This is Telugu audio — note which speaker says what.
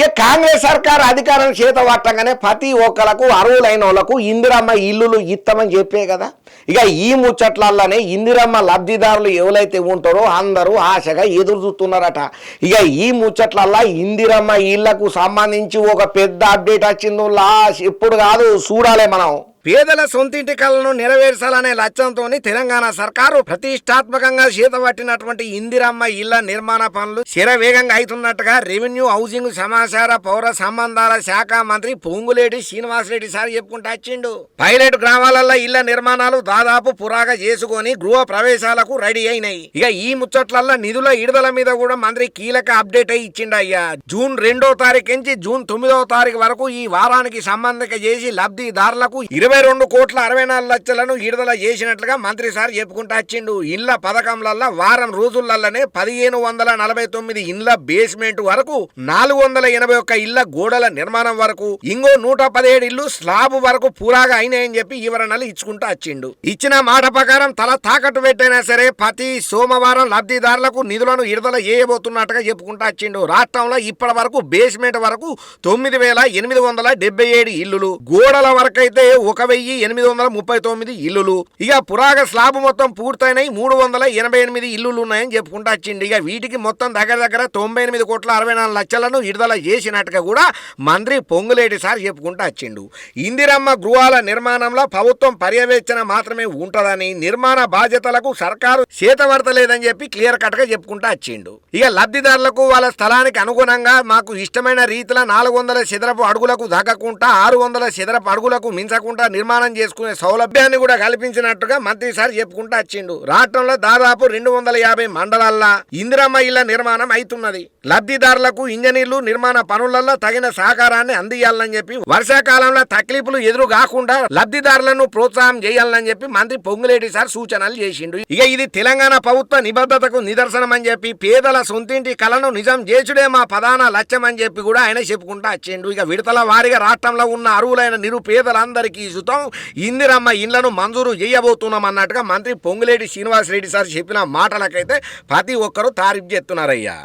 Speaker 1: ఇక కాంగ్రెస్ సర్కార్ అధికారం చేత పట్టంగానే ప్రతి ఒక్కలకు అరువులైన వాళ్ళకు ఇందిరమ్మ ఇల్లులు ఇత్తమని చెప్పే కదా. ఇక ఈ ముచ్చట్లల్లోనే ఇందిరమ్మ లబ్ధిదారులు ఎవరైతే ఉంటారో అందరూ ఆశగా ఎదురు చూస్తున్నారట. ఇక ఈ ముచ్చట్లల్లా ఇందిరమ్మ ఇళ్ళకు సంబంధించి ఒక పెద్ద అప్డేట్ వచ్చిందో లాస్ ఎప్పుడు కాదు చూడాలి మనం. పేదల సొంతింటి కలను నెరవేర్చాలనే లక్ష్యంతో తెలంగాణ సర్కారు ప్రతిష్టాత్మకంగా చేతబట్టినటువంటి ఇందిరమ్మ ఇళ్ళ నిర్మాణ పనులు శరవేగంగా అవుతున్నట్టుగా రెవెన్యూ హౌసింగ్ సమాచార పౌర సంబంధాల శాఖ మంత్రి పొంగులేటి శ్రీనివాసరెడ్డి సార్ చెప్పుకుంటూ వచ్చిండు. పైలట్ గ్రామాలలో ఇళ్ళ నిర్మాణాలు దాదాపు పురాగా చేసుకొని గృహ ప్రవేశాలకు రెడీ అయినాయి. ఇక ఈ ముచ్చట్లల్లో నిధుల విడుదల మీద కూడా మంత్రి కీలక అప్డేట్ అయి ఇచ్చిండయ్యా జూన్ రెండో తారీఖు నుంచి జూన్ తొమ్మిదవ తారీఖు వరకు ఈ వారానికి సంబంధిక చేసి లబ్ధిదారులకు ఇరవై ఇరవై రెండు కోట్ల అరవై నాలుగు లక్షలను విడుదల చేసినట్లుగా మంత్రి సార్ చెప్పుకుంటూ వచ్చిండు. ఇండ్ల పథకంలల్లా వారం రోజులల్లనే పదిహేను వందల నలభై తొమ్మిది ఇండ్ల బేస్మెంట్ వరకు నాలుగు వందల ఎనభై ఒక్క ఇళ్ళ గోడల నిర్మాణం వరకు ఇంకో నూట పదిహేడు ఇల్లు స్లాబ్ వరకు పూరాగా అయినాయని చెప్పి వివరణలు ఇచ్చుకుంటూ వచ్చిండు. ఇచ్చిన మాట ప్రకారం తల తాకట్టు పెట్టైనా సరే ప్రతి సోమవారం లబ్ధిదారులకు నిధులను విడుదల చేయబోతున్నట్టుగా చెప్పుకుంటూ వచ్చిండు. రాష్ట్రంలో ఇప్పటి వరకు బేస్మెంట్ వరకు తొమ్మిది వేల ఎనిమిది వందల డెబ్బై ఏడు ఇల్లులు గోడల వరకైతే ఒక ఒక వెయ్యి ఎనిమిది వందల ముప్పై తొమ్మిది ఇల్లులు. ఇక పురాగ స్లాబ్ మొత్తం పూర్తయినాయి. మూడు వందల ఎనభై ఎనిమిది ఇల్లులు ఉన్నాయని చెప్పుకుంటూ వచ్చిండు. ఇక వీటికి మొత్తం దగ్గర దగ్గర తొంభై ఎనిమిది కోట్ల అరవై నాలుగు లక్షలను విడుదల చేసినట్టుగా కూడా మంత్రి పొంగులేటి సార్ చెప్పుకుంటూ వచ్చిండు. ఇందిరమ్మ గృహాల నిర్మాణంలో ప్రభుత్వం పర్యవేక్షణ మాత్రమే ఉంటుందని నిర్మాణ బాధ్యతలకు సర్కారు చేతబడతలేదని చెప్పి క్లియర్ కట్గా చెప్పుకుంటూ వచ్చిండు. ఇక లబ్ధిదారులకు వాళ్ళ స్థలానికి అనుగుణంగా మాకు ఇష్టమైన రీతిలో నాలుగు వందల చదరపు అడుగులకు దక్కకుండా ఆరు వందల చదరపు అడుగులకు మించకుండా నిర్మాణం చేసుకునే సౌలభ్యాన్ని కూడా కల్పించినట్టుగా మంత్రి సార్ చెప్పుకుంటూ వచ్చిండు. రాష్ట్రంలో దాదాపు రెండు వందల యాభై మండలాల్లో ఇందిరమ్మ ఇళ్ళ నిర్మాణం అవుతున్నది లబ్ధిదారులకు ఇంజనీర్లు నిర్మాణ పనులలో తగిన సహకారాన్ని అందియాలని చెప్పి వర్షాకాలంలో తక్లీఫ్లు ఎదురు కాకుండా లబ్ధిదారులను ప్రోత్సాహం చేయాలని చెప్పి మంత్రి పొంగులేటి సార్ సూచనలు చేసిండు. ఇక ఇది తెలంగాణ ప్రభుత్వ నిబద్ధతకు నిదర్శనం అని చెప్పి పేదల సొంతింటి కలను నిజం చేసుడే మా ప్రధాన లక్ష్యం అని చెప్పి కూడా ఆయన చెప్పుకుంటా వచ్చిండు. ఇక విడతల వారిగా రాష్ట్రంలో ఉన్న అరువులైన నిరుపేదలందరికీ ప్రస్తుతం ఇందిరమ్మ ఇండ్లను మంజూరు చేయబోతున్నాం అన్నట్టుగా మంత్రి పొంగులేటి శ్రీనివాసరెడ్డి సార్ చెప్పిన మాటలకైతే ప్రతి ఒక్కరూ తారీఫ్ చేస్తున్నారయ్యా.